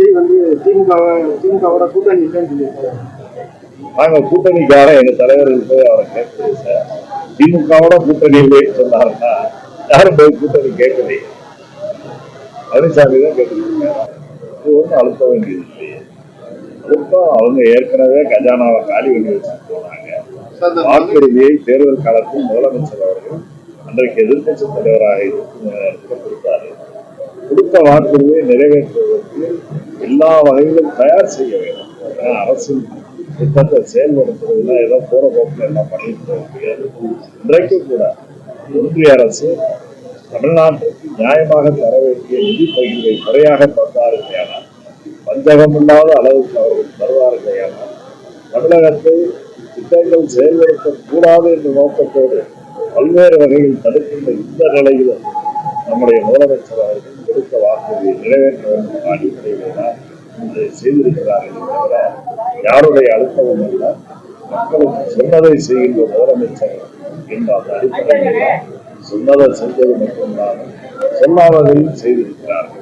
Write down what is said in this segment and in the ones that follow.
விஜய் வந்து திமுக திமுகவோட கூட்டணி இல்லைன்னு சொல்லியிருக்காரு. நாங்க கூட்டணிக்கார எங்க தலைவர்கள் போய் அவரை கேட்கறது சார். திமுகவோட கூட்டணி இல்லைன்னு சொன்னாருன்னா யாரும் போய் கூட்டணி கேட்கலையே பழனிசாமி தான் கேட்டுருக்காங்க இது ஒன்றும் அழுத்த வேண்டியது இல்லையே. அழுத்தம் அவங்க ஏற்கனவே கஜானாவை காலி பண்ணி வச்சுட்டு போனாங்க. வாக்குறுதியை தேர்தல் காலத்தில் முதலமைச்சர் அவர்கள் அன்றைக்கு எதிர்க்கட்சி தலைவராக கொடுத்தாரு. கொடுத்த வாக்குறுதியை நிறைவேற்றுவதற்கு எல்லா வகையிலும் தயார் செய்ய வேண்டும். அரசின் திட்டத்தை செயல்படுத்துறதுல ஏதோ போற போக்கில் எல்லாம் பண்ணிட்டு போக முடியாது. இன்றைக்கு கூட ஒன்றிய அரசு தமிழ்நாட்டிற்கு நியாயமாக தர வேண்டிய நிதி பகிர்வை முறையாக தந்தார்களேயானால் பஞ்சகம் இல்லாத அளவுக்கு அவர்கள் தருவார்களேயானால் தமிழகத்தை திட்டங்கள் செயல்படுத்தக்கூடாது என்ற நோக்கத்தோடு பல்வேறு வகையில் தடுக்கின்ற இந்த நிலையிலும் நம்முடைய முதலமைச்சர் அவர்கள் கொடுத்த வாக்குறுதியை நிறைவேற்ற வேண்டும் அடிப்படையில் தான் செய்திருக்கிறார்கள் தவிர யாருடைய அழுத்தமும் அல்ல மக்களுக்கு சொன்னதை செய்கின்ற முதலமைச்சர் என்ற அந்த அடிப்படையில் தான் சொன்னதை செஞ்சது மட்டும்தான் சொல்லாததையும் செய்திருக்கிறார்கள்.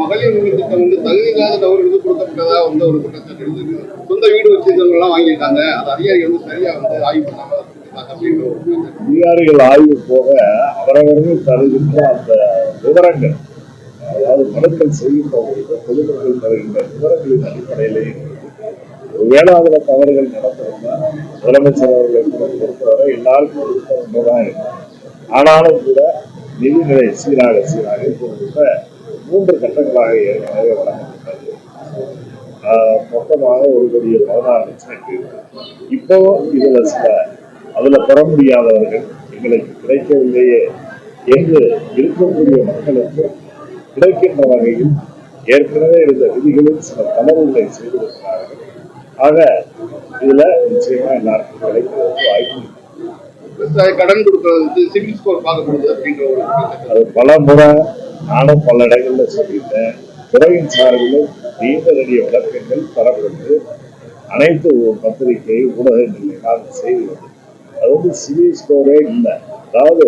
மகளிர் உரிமை திட்டம் வந்து தகுதி இல்லாத நபர்களுக்கு கொடுக்கப்பட்டதா வந்து ஒரு குற்றச்சாட்டு இருந்தது சொந்த வீடு வச்சிருந்தவங்க எல்லாம் வாங்கியிருக்காங்க அது அதிகாரிகள் வந்து சரியா வந்து ஆய்வு பண்ணாம அதிகாரிகள் ஆய்வு போக அவரவர்கள் தருகின்ற அந்த விவரங்கள் அதாவது மனுக்கள் செய்கின்றவர்களுக்கு பொதுமக்கள் தருகின்ற விவரங்களின் அடிப்படையிலே ஒருவேளை அதுல தவறுகள் நடந்திருந்தா முதலமைச்சர் அவர்களை கூட பொறுத்தவரை எல்லாருக்கும் கொடுத்த ஒன்றுதான் இருக்கும் ஆனாலும் கூட நிதிநிலை சீராக சீராக இப்பொழுது மூன்று கட்டங்களாக ஏற்கனவே வழங்கப்பட்டது. ஆஹ் மொத்தமாக ஒரு கோடியே பதினாறு லட்சம் இப்போ இதுல சில அதுல பெற முடியாதவர்கள் எங்களுக்கு கிடைக்கவில்லையே என்று இருக்கக்கூடிய மக்களுக்கு கிடைக்கின்ற வகையில் ஏற்கனவே இருந்த விதிகளில் சில தளர்வுகளை செய்திருக்கிறார்கள் ஆக இதுல நிச்சயமா எல்லாருக்கும் கிடைக்கிறதுக்கு வாய்ப்பு கடன் கொடுக்கறது சிவில் ஸ்கோர் பார்க்கப்படுது அப்படின்ற ஒரு. அது பல முறை நானும் பல இடங்கள்ல சொல்லிட்டேன் துறையின் சார்பில் நீண்ட நெடிய விளக்கங்கள் தரப்பட்டு அனைத்து பத்திரிகை ஊடகங்கள் எல்லாம் செய்து. அது வந்து சிவில் ஸ்கோரே இல்லை. அதாவது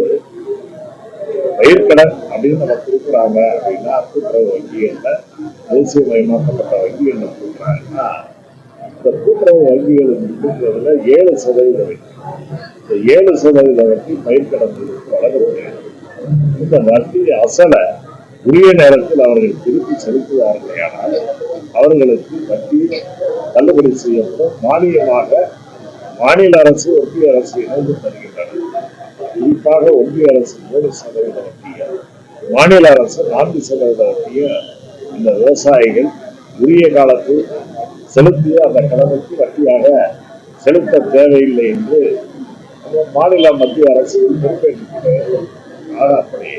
பயிர்கடன் அப்படின்னு நம்ம கொடுக்குறாங்க அப்படின்னா கூட்டுறவு வங்கிகள்ல தேசியமயமாக்கப்பட்ட நம்ம கொடுக்குறாங்கன்னா இந்த கூட்டுறவு வங்கிகள் கொடுக்குறதுல ஏழு சதவீத வட்டி இந்த ஏழு சதவீத வட்டி பயிர்க்கடன் வழங்கப்படுகிறது இந்த வட்டி அசலை உரிய நேரத்தில் அவர்கள் திருப்பி செலுத்துவார்கள் ஆனால் அவர்களுக்கு வட்டி தள்ளுபடி செய்யப்படும் மானியமாக மாநில அரசு ஒன்றிய அரசு இணைந்து தருகின்றன. குறிப்பாக ஒன்றிய அரசு மூணு சதவீத வட்டிய மாநில அரசு நான்கு சதவீத வட்டிய இந்த விவசாயிகள் உரிய காலத்தில் செலுத்திய அந்த கடனுக்கு வட்டியாக செலுத்த தேவையில்லை என்று மாநில மத்திய அரசு பொறுப்பேற்றுக்கிறது ஆக அப்படி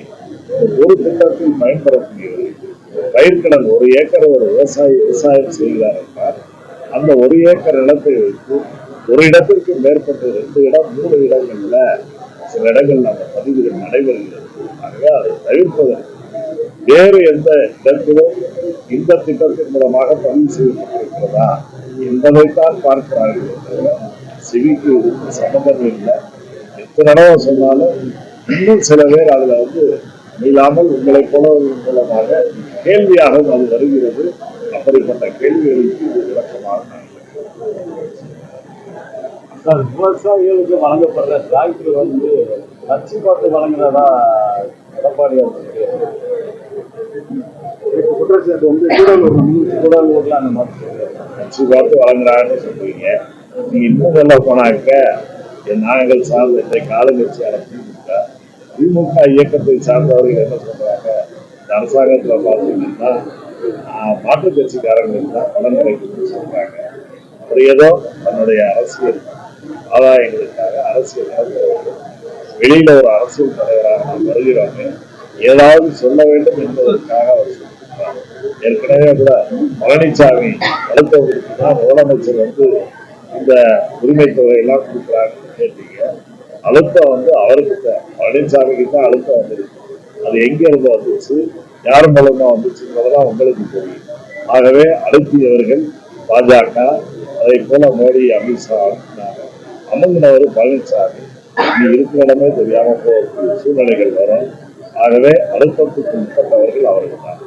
ஒரு திட்டத்தில் பயன்பெறக்கூடியது பயிர்க்கடன் ஒரு ஏக்கர் ஒரு விவசாயி விவசாயம் செய்கிறார் என்றால் அந்த ஒரு ஏக்கர் நிலத்தை வைத்து ஒரு இடத்திற்கு மேற்பட்ட ரெண்டு இடம் மூணு இடங்கள்ல சில இடங்கள் அந்த பதிவுகள் நடைபெறுகிறது. ஆகவே அதை தவிர்ப்பதற்கு வேறு எந்த இடத்திலும் இந்த திட்டத்தின் மூலமாக பதிவு செய்யப்பட்டிருக்கிறதா என்பதைத்தான் பார்க்கிறார்கள். சிவிக்கு இதுக்கு சம்பந்தம் இல்லை. எத்தனை தடவை சொன்னாலும் இன்னும் சில பேர் அதுல வந்து இல்லாமல் உங்களை போலவர்கள் மூலமாக கேள்வியாகவும் அது வருகிறது. அப்படிப்பட்ட கேள்விகளுக்கு இது விளக்கமாக நான் சார் விவசாயிகளுக்கு வழங்கப்படுற டிராக்டர் வந்து கட்சி பார்த்து வழங்குறதா எடப்பாடியார் சொல்லியிருக்காரு. இப்போ குற்றச்சாட்டு வந்து கூடலூர் கூடலூர்ல அந்த மாதிரி சொல்லியிருக்காரு. பார்த்து வழங்குறாங்கன்னு சொல்றீங்க நீங்க இன்னும் சொல்ல போனாக்க என் நாங்கள் சார்ந்த இன்றைக்கு ஆளுங்கட்சியான திமுக திமுக இயக்கத்தை சார்ந்தவர்கள் என்ன சொல்றாங்க இந்த அரசாங்கத்துல பார்த்தீங்கன்னா ஆஹ், மாற்றுக் கட்சிக்காரங்களுக்கு தான் பலன் கிடைக்கும்னு சொல்றாங்க அப்படி ஏதோ தன்னுடைய அரசியல் ஆதாயங்களுக்காக அரசியல் வெளியில ஒரு அரசியல் தலைவராக நாம் வருகிறோமே ஏதாவது சொல்ல வேண்டும் என்பதற்காக அவர் சொல்லியிருக்கிறார். ஏற்கனவே கூட பழனிசாமி அடுத்தவருக்கு தான் முதலமைச்சர் வந்து இந்த உரிமை தொகையெல்லாம் கொடுக்குறாங்கன்னு கேட்டீங்க. அழுத்தம் வந்து அவருக்கு தான் பழனிசாமிக்கு தான் அழுத்தம் வந்திருக்கு. அது எங்க இருந்து வந்துச்சு யார் மூலமா வந்துச்சுங்கிறதெல்லாம் உங்களுக்கு தெரியும். ஆகவே அழுத்தியவர்கள் பாஜக அதே போல மோடி அமித்ஷா அமர்ந்தவர் பழனிசாமி நீ இருக்கிற இடமே தெரியாமல் போகக்கூடிய சூழ்நிலைகள் வரும். ஆகவே அழுத்தத்துக்கு உட்பட்டவர்கள் அவர்கள் தான்.